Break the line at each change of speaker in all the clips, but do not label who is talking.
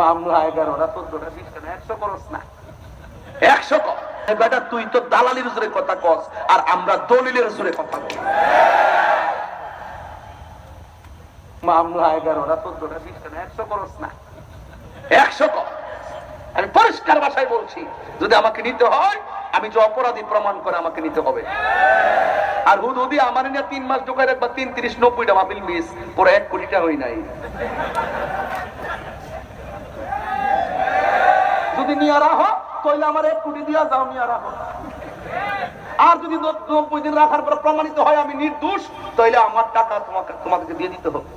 মামলা এগারোটা চোদ্দটা বিশটা না একশো করস না। একশো কর বেটা, তুই তো দালালির জোরে কথা কস, আর আমরা দলিলের জোরে কথা বলি। মামলা এগারোটা চোদ্দটা বিশটা না একশো করস না। একশো কর আমি পরিষ্কার ভাষায় বলছি, যদি আমাকে নিতে হয়, আমি যে অপরাধী প্রমাণ করে আমাকে নিতে হবে। আর হুদ হুদি, আমার নিয়ে তিন মাস ঢোকায় রাখবা, তিন তিরিশ নব্বইটা মাপিল মিস পুরো এক কোটিটা হই নাই। যদি নিয়ে রাখো তাহলে আমার এক কোটি দিয়া যাও নিয়ে রাখো। আর যদি নব্বই দিন রাখার পর প্রমাণিত হয় আমি নির্দোষ তাহলে আমার টাকা তোমাকে তোমাকে দিয়ে দিতে হবে।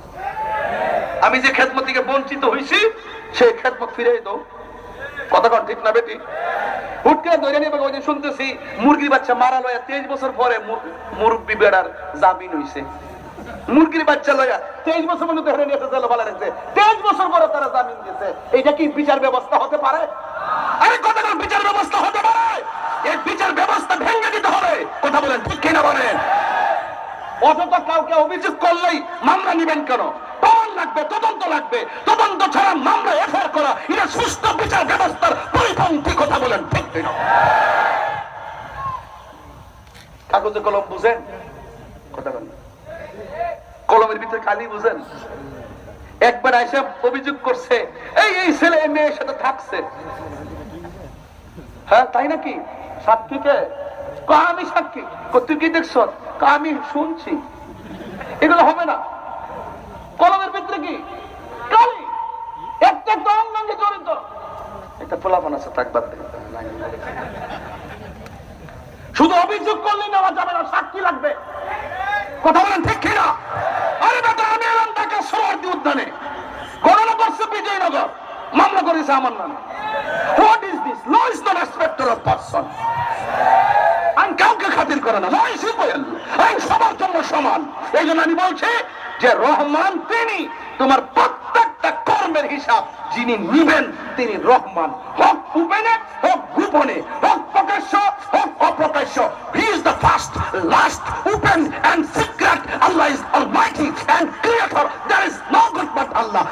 আমি যে খেদমত থেকে বঞ্চিত হয়েছি সেই খেদমত ফিরে দাও। কথা ঠিক না বেটি? হুট করে ধরে নিয়ে ওই যে শুনতেছি, মুরগির বাচ্চা মারা লয়া তেইশ বছর পরে মুরব্বি বেড়ার জামিন হইছে। মুরগির বাচ্চা লয়া তেইশ বছর মধ্যে ধরে নিয়ে এসে জেলে বালা রেখেছে তেইশ বছর পরে তারা জামিন দিয়েছে। এইটা কি বিচার ব্যবস্থা হতে পারে? আরে কথা বিচার ব্যবস্থা হতে পারে? এই বিচার ব্যবস্থা ভেঙে দিতে হবে। কথা বলেন, ঠিক কিনা বলেন? অথচ কাউকে অভিযোগ করলেই মামলা নিবেন কেন? প্রমাণ লাগবে, তদন্ত লাগবে। তদন্ত ছাড়া মামলা এফআইআর করা, এটা সুস্থ বিচার ব্যবস্থার পরিপন্থী কথা বলেন, ঠিক কিনা? কাগজে কলম বুঝেন? কথা বলেন। কলমের ভিতরে কালি বুঝেন? একবার এসে অভিযোগ করছে, এই এই ছেলে মেয়ের সাথে থাকছে। হ্যাঁ তাই নাকি? সাক্ষীকে আমি সাক্ষী তুই কি দেখছ? আমি শুনছি। এগুলো হবে না। কলমের ভিতরে কি? শুধু অভিযোগ করলে সাক্ষী লাগবে। উদ্যানে। বিজয়নগর মামলা করেছে আমার নামে। Is this law is not respecter of person আইন কাউকে খাতির করে না। নয় সিম্পল আইন সবার জন্য সমান। এই জন্য আমি বলছি যে রহমান তিনি তোমার প্রত্যেকটা কর্মের হিসাব যিনি নিবেন, তিনি রহমান। হোক উপেনে, হোক গোপনে, হোক প্রকাশ্য, হোক অপ্রকাশ্য। He is the first last open and secret Allah is almighty and creator there is no god but Allah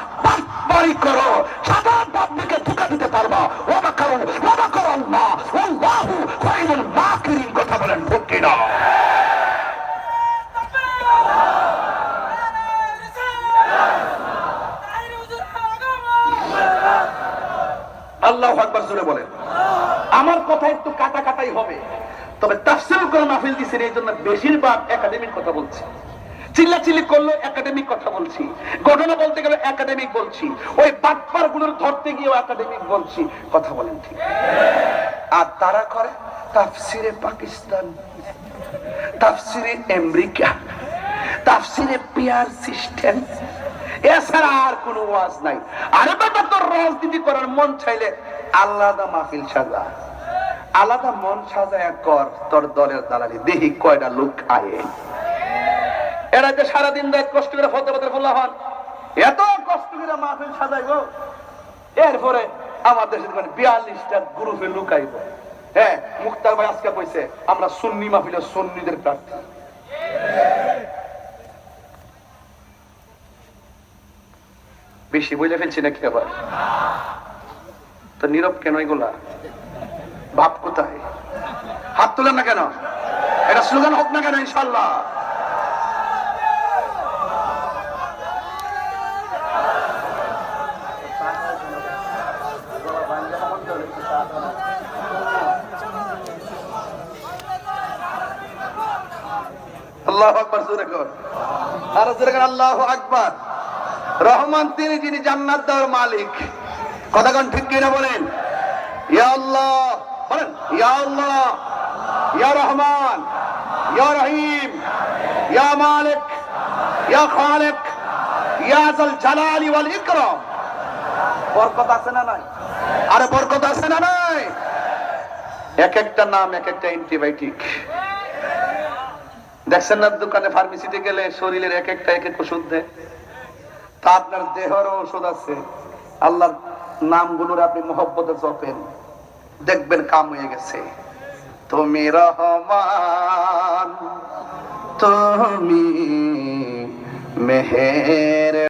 বাড়ি করো। সাধারণ পাবলিকে ধোকা দিতে পারবা। ওবা আল্লাহ আকবার জোরে বলেন। আমার কথা একটু কাটা কাটাই হবে। তবে তাফসিল করে মাহফিল দিছেন এই জন্য বেশিরভাগ একাডেমিক কথা বলছি। চিল্লা চিল্লি করল একাডেমিক কথা বলছি। ঘটনা বলতে গেলে একাডেমিক বলছি। ওই বাটপারগুলোর ধরতে গিয়েও একাডেমিক বলছি। কথা বলেন ঠিক। আর তারা করে তাফসিরে পাকিস্তান, তাফসিরে আমেরিকা, তাফসিরে পিয়ার সিস্টেম। এছাড়া আর কোন ওয়াজ নাই। আরে বাবা তোর রাজনীতি করার মন চাইলে আলাদা মাহফিল সাজা। আলাদা মন সাজায় কর, তোর দলের দালালি। দেহি কয়টা লোক আয়ে। এরা যে সারাদিন রাত কষ্ট করে ফতে ফতে ফোলা হন। এত কষ্ট করে মাহফিল সাজাই গো। এরপরে আমাদের দেশে মানে বিয়াল্লিশটা গ্রুপে লুকাইব। হ্যাঁ মুক্তার ভাই আজকে কইছে, আমরা সুন্নি মাহফিলের সুন্নিদের প্রার্থী। বেশি বলে ফেলছি নাকি আবার? তো নীরব কেন এগুলা? ভাব কোথায়? হাত তোলেন না কেন? এটা স্লোগান হোক না কেন, ইনশাল্লাহ। আল্লাহ আকবার, জোরে কর। আর আল্লাহ আকবার। রহমান তিনি, যিনি জান্নাত দেওয়ার মালিক। কথাগণ ঠিক কিনা বলেন? ইয়া আল্লাহ, বলেন, ইয়া আল্লাহ, ইয়া রহমান, ইয়া রহিম, ইয়া মালিক, ইয়া খালিক, ইয়া জাল জালালি ওয়াল ইকরাম। বরকত আছে না নাই? আরে বরকত আছে না নাই? এক একটা নাম, এক একটা অ্যান্টিবায়োটিক দেখছেন না দোকানে ফার্মেসিতে গেলে শরীরের এক একটা, এক এক ওষুধ দেয়? তা আপনার দেহেরও ওষুধ আছে। আল্লাহর নামগুলোর আপনি মহব্বতে জপেন। দেখবেন কাম হয়ে গেছে। তুমি রহমান, তুমি মেহের